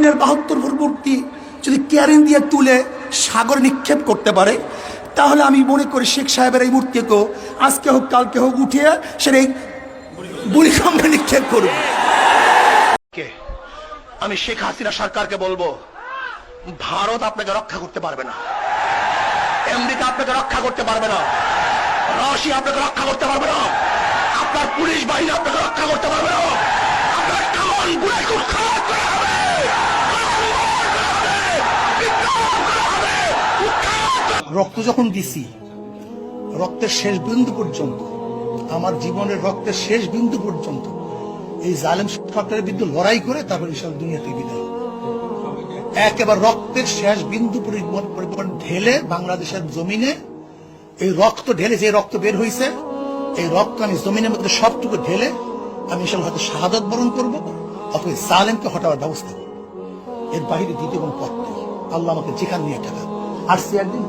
জমিনের বাহাত্তর ফুট মূর্তি যদি ক্যারিন দিয়ে তুলে সাগরে নিক্ষেপ করতে পারে, তাহলে আমি মনে করি শেখ সাহেবের এই মূর্তিকেও আজকে হোক, কালকে হোক উঠিয়ে সেটা এই বুড়িকম্বে নিক্ষেপ করবে। আমি শেখ হাসিনা সরকারকে বলব, ভারত আপনাকে রক্ষা করতে পারবে না। আমেরিকা আপনাকে রক্ষা করতে পারবে না। রাশিয়া আপনাকে রক্ষা করতে পারবে না। আপনার পুলিশ বাহিনী আপনাকে রক্ষা করতে পারবে না। রক্ত যখন দিছি, রক্তের শেষ বিন্দু পর্যন্ত, আমার জীবনের রক্তের শেষ বিন্দু পর্যন্ত, এই জালেম সরকারের বিরুদ্ধে লড়াই করে তারপর ইসলাম দুনিয়া থেকে বিদায়। একেবারে রক্তের শেষ বিন্দু পরিমাণ ঢেলে বাংলাদেশের জমিনে, এই রক্ত ঢেলে যে রক্ত বের হয়েছে এই রক্ত আমি জমিনের মধ্যে সবটুকু ঢেলে আমি ইসলাম হয়তো শাহাদত বরণ করব, অথবা জালেমকে হটাবার ব্যবস্থা করব। এর বাইরে দ্বিতীয় কোনো পথ নেই। আল্লাহ আমাকে যেখানে নিয়ে ঠেকা সে একদিন